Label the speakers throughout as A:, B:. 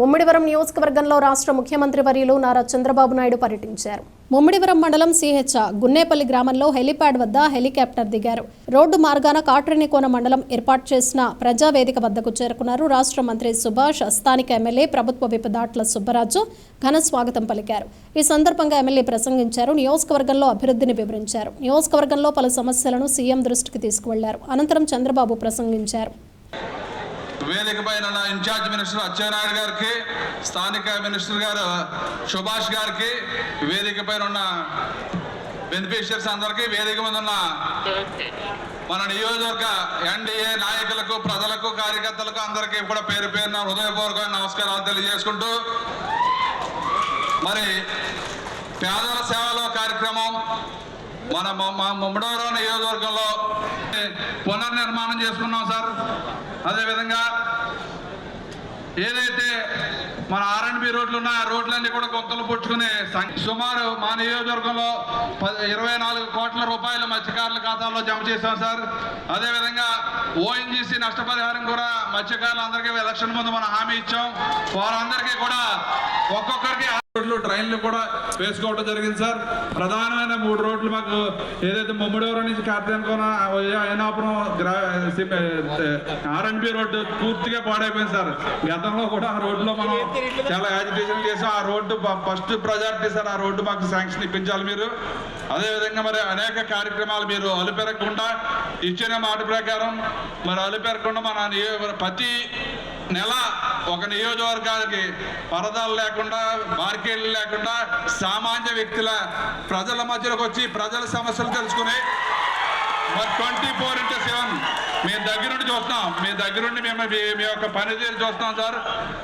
A: ముమ్మిడివరం నియోజకవర్గంలో రాష్ట్ర ముఖ్యమంత్రి వర్యులు నారా చంద్రబాబు నాయుడు పర్యటించారు. ముమ్మిడివరం మండలం సిహెచ్ గున్నేపల్లి గ్రామంలో హెలిప్యాడ్ వద్ద హెలికాప్టర్ దిగారు. రోడ్డు మార్గాన కాట్రేనికోన మండలం ఏర్పాటు చేసిన ప్రజావేదిక వద్దకు చేరుకున్నారు రాష్ట్ర మంత్రి సుభాష్. స్థానిక ఎమ్మెల్యే ప్రభుత్వ విప్ దాట్ల సుబ్బరాజు ఘన స్వాగతం పలికారు. ఈ సందర్భంగా ఎమ్మెల్యే ప్రసంగించారు. నియోజకవర్గంలో అభివృద్ధిని వివరించారు. నియోజకవర్గంలో పలు సమస్యలను సీఎం దృష్టికి తీసుకువెళ్ళారు. అనంతరం చంద్రబాబు ప్రసంగించారు.
B: వేదిక పైన ఉన్న ఇన్ఛార్జ్ మినిస్టర్ అచ్చెన్నాయుడు గారికి స్థానిక మినిస్టర్ గారు సుభాష్ గారికి వేదిక పైన ఉన్న బెనిఫిషియర్స్ అందరికీ వేదిక మీద ఉన్న మన నియోజకవర్గ ఎన్డీఏ నాయకులకు ప్రజలకు కార్యకర్తలకు అందరికీ కూడా పేరు పేరున హృదయపూర్వక నమస్కారాలు తెలియజేసుకుంటూ మరి పేదల సేవలో కార్యక్రమం మన మా ముమ్మడవరం నియోజకవర్గంలో పునర్నిర్మాణం చేసుకున్నాం సార్. అదేవిధంగా ఏదైతే మన ఆర్ఎండ్బి రోడ్లు ఉన్నాయో ఆ రోడ్లన్నీ కూడా కొంతలు పుచ్చుకునే సం- సుమారు మా నియోజకవర్గంలో ఇరవై నాలుగు కోట్ల రూపాయలు మత్స్యకారుల ఖాతాల్లో జమ చేశాం సార్. అదేవిధంగా ఓఎన్జీసీ నష్టపరిహారం కూడా మత్స్యకారులందరికీ ఎలక్షన్ ముందు మనం హామీ ఇచ్చాం. వారందరికీ కూడా ఒక్కొక్కరికి రోడ్లు ట్రైన్లు కూడా వేసుకోవడం జరిగింది సార్. ప్రధానమైన మూడు రోడ్లు మాకు ఏదైతే ముమ్మడివరం నుంచి కార్తీకోన అయినాపురం ఆర్ఎన్బి రోడ్డు పూర్తిగా పాడైపోయింది సార్. గతంలో కూడా ఆ రోడ్లో మనం చాలా యాజిటేషన్ చేసాం ఆ రోడ్డు ఫస్ట్ ప్రజారిటీ సార్ ఆ రోడ్డు మాకు శాంక్షన్ ఇప్పించాలి మీరు. అదేవిధంగా మరి అనేక కార్యక్రమాలు మీరు అలుపెరగకుండా ఇచ్చిన మాట ప్రకారం మరి అలుపెరగకుండా మన ప్రతి నెల ఒక నియోజకవర్గానికి పరదాలు లేకుండా మార్కెట్లు లేకుండా సామాన్య వ్యక్తుల ప్రజల మధ్యలోకి వచ్చి ప్రజల సమస్యలు తెలుసుకుని ట్వంటీ ఫోర్ ఇంటూ సెవెన్ మేము దగ్గరుండి చూస్తాం మీ దగ్గరుండి మేము మీ మీ యొక్క పనితీరు చూస్తాం సార్.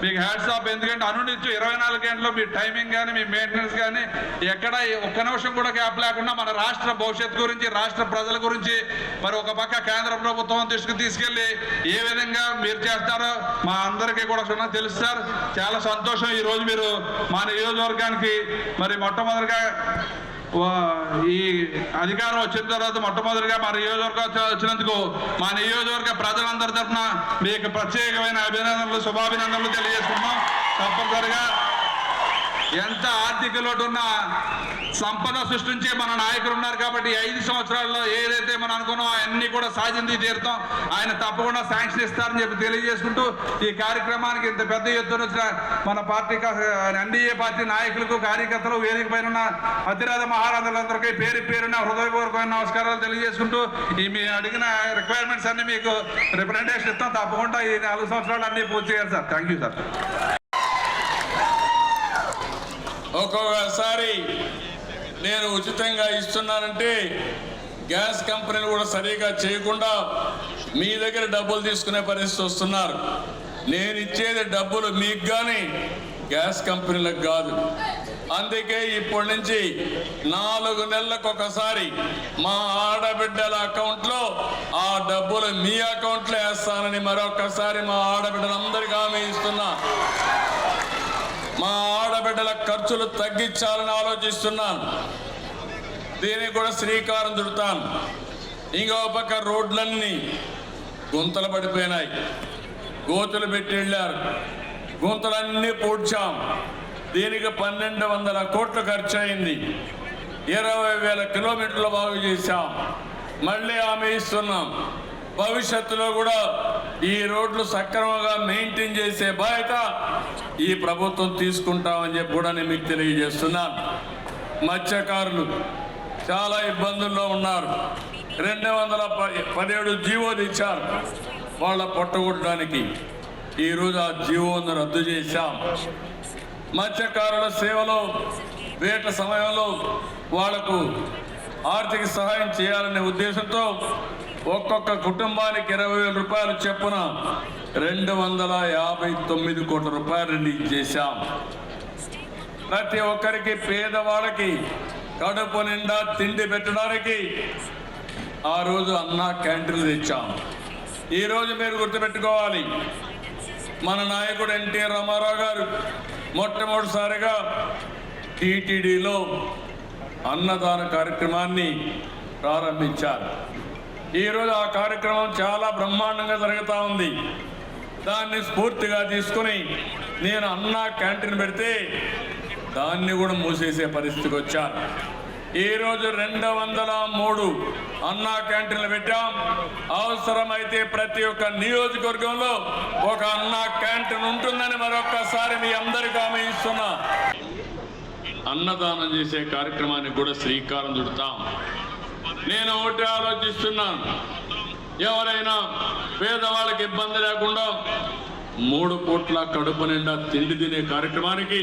B: మీకు హ్యాట్స్ ఆఫ్ ఎందుకంటే అనునిచ్చు ఇరవై నాలుగు గంటలు మీ టైమింగ్ కానీ మీ మెయింటెనెన్స్ కానీ ఎక్కడ ఒక్క నిమిషం కూడా గ్యాప్ లేకుండా మన రాష్ట్ర భవిష్యత్తు గురించి రాష్ట్ర ప్రజల గురించి మరి ఒక పక్క కేంద్ర ప్రభుత్వం దృష్టికి తీసుకెళ్ళి ఏ విధంగా మీరు చేస్తారో మా అందరికీ కూడా సున్నా తెలుసు సార్. చాలా సంతోషం. ఈ రోజు మీరు మా నియోజకవర్గానికి మరి మొట్టమొదటిగా ఈ అధికారం వచ్చిన తర్వాత మొట్టమొదటిగా మా నియోజకవర్గం వచ్చినందుకు మా నియోజకవర్గ ప్రజలందరి తరఫున మీకు ప్రత్యేకమైన అభినందనలు శుభాభినందనలు తెలియజేసుకున్నాం తప్పనిసరిగా ఎంత ఆర్థిక లోటు ఉన్నా సంపద సృష్టించే మన నాయకులు ఉన్నారు కాబట్టి ఐదు సంవత్సరాల్లో ఏదైతే మనం అనుకున్నాం అవన్నీ కూడా సాధించి తీరుతాం. ఆయన తప్పకుండా శాంక్షన్ ఇస్తారని చెప్పి తెలియజేసుకుంటూ ఈ కార్యక్రమానికి ఇంత పెద్ద ఎత్తున వచ్చిన మన పార్టీ ఎన్డీఏ పార్టీ నాయకులకు కార్యకర్తలు వేదిక పైన ఉన్న అతిరాధ మహారాజులందరికీ పేరు పేరున హృదయపూర్వకమైన నమస్కారాలు తెలియజేసుకుంటూ ఈ మీ అడిగిన రిక్వైర్మెంట్స్ అన్ని మీకు రిప్రజెంటేషన్ ఇస్తాం. తప్పకుండా ఈ నాలుగు సంవత్సరాలు అన్ని పూర్తి చేయాలి సార్. థ్యాంక్ యూ సార్
C: ఒక్కొక్కసారి నేను ఉచితంగా ఇస్తున్నానంటే గ్యాస్ కంపెనీలు కూడా సరిగా చేయకుండా మీ దగ్గర డబ్బులు తీసుకునే పరిస్థితి వస్తున్నారు. నేను ఇచ్చేది డబ్బులు మీకు కానీ గ్యాస్ కంపెనీలకు కాదు. అందుకే ఇప్పటి నుంచి నాలుగు నెలలకు ఒకసారి మా ఆడబిడ్డల అకౌంట్లో ఆ డబ్బులు మీ అకౌంట్లో వేస్తానని మరొకసారి మా ఆడబిడ్డలందరికీ హామీ ఇస్తున్నా. మా బిడ్డల ఖర్చులు తగ్గించాలని ఆలోచిస్తున్నాను. దీనికి కూడా శ్రీకారం చుడతాను. ఇంకో పక్క రోడ్లన్నీ గుంతలు పడిపోయినాయి. గోతులు పెట్టి వెళ్ళారు. గుంతలన్నీ పూడ్చాం. దీనికి పన్నెండు వందల కోట్లు ఖర్చు అయింది ఇరవై వేల కిలోమీటర్లు బాగు చేశాం. మళ్ళీ ఆమె ఇస్తున్నాం. భవిష్యత్తులో కూడా ఈ రోడ్లు సక్రమంగా మెయింటైన్ చేసే బాధ్యత ఈ ప్రభుత్వం తీసుకుంటామని చెప్పి కూడా నేను మీకు తెలియజేస్తున్నాను మత్స్యకారులు చాలా ఇబ్బందుల్లో ఉన్నారు. రెండు వందల ప- పదిహేడు జీవోలు ఇచ్చారు వాళ్ళ పొట్టగొట్టడానికి. ఈరోజు ఆ జీవోను రద్దు చేశాం. మత్స్యకారుల సేవలో వేట సమయంలో వాళ్ళకు ఆర్థిక సహాయం చేయాలనే ఉద్దేశంతో ఒక్కొక్క కుటుంబానికి ఇరవై వేల రూపాయలు చెప్పున రెండు వందల యాభై తొమ్మిది కోట్ల రూపాయలు రిలీజ్ చేశాం. ప్రతి ఒక్కరికి పేదవాళ్ళకి కడుపు నిండా తిండి పెట్టడానికి ఆ రోజు అన్న క్యాంటీన్లు తెచ్చాం. ఈరోజు మీరు గుర్తుపెట్టుకోవాలి. మన నాయకుడు ఎన్టీ రామారావు గారు మొట్టమొదటిసారిగా టీటీడీలో అన్నదాన కార్యక్రమాన్ని ప్రారంభించారు. ఈరోజు ఆ కార్యక్రమం చాలా బ్రహ్మాండంగా జరుగుతూ ఉంది. దాన్ని స్ఫూర్తిగా తీసుకుని నేను అన్నా క్యాంటీన్ పెడితే దాన్ని కూడా మూసేసే పరిస్థితికి వచ్చాను. ఈరోజు రెండు వందల మూడు అన్నా క్యాంటీన్లు పెట్టాం. అవసరమైతే ప్రతి ఒక్క నియోజకవర్గంలో ఒక అన్నా క్యాంటీన్ ఉంటుందని మరొక్కసారి మీ అందరికీ ఆమె ఇస్తున్నా. అన్నదానం చేసే కార్యక్రమానికి కూడా శ్రీకారం చుడతాం. నేను ఒకటి ఆలోచిస్తున్నాను. ఎవరైనా పేదవాళ్ళకి ఇబ్బంది లేకుండా మూడు పూట్ల కడుపు నిండా తిండి తినే కార్యక్రమానికి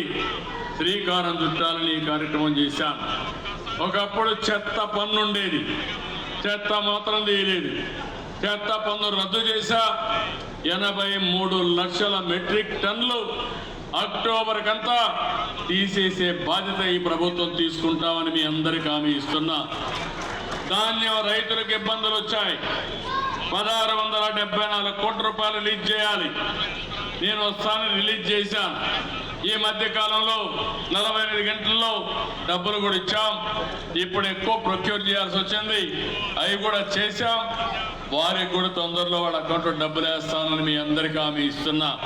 C: శ్రీకారం చుట్టాలని ఈ కార్యక్రమం చేశాను. ఒకప్పుడు చెత్త పన్ను ఉండేది. చెత్త మాత్రం తీయలేదు. చెత్త పన్ను రద్దు చేశా. ఎనభై మూడు లక్షల మెట్రిక్ టన్నులు అక్టోబర్ కంతా తీసేసే బాధ్యత ఈ ప్రభుత్వం తీసుకుంటామని మీ అందరికీ హామీ ఇస్తున్నా. ధాన్యం రైతులకు ఇబ్బందులు వచ్చాయి. పదహారు వందల డెబ్బై నాలుగు కోట్ల రూపాయలు రిలీజ్ చేయాలి. నేను వస్తాను రిలీజ్ చేశాను. ఈ మధ్య కాలంలో నలభై ఎనిమిది గంటల్లో డబ్బులు కూడా ఇచ్చాం. ఇప్పుడు ఎక్కువ ప్రొక్యూర్ చేయాల్సి వచ్చింది. అవి కూడా చేశాం. వారికి కూడా తొందరలో వాళ్ళ అకౌంట్లో డబ్బులు వేస్తానని మీ అందరికీ హామీ ఇస్తున్నా.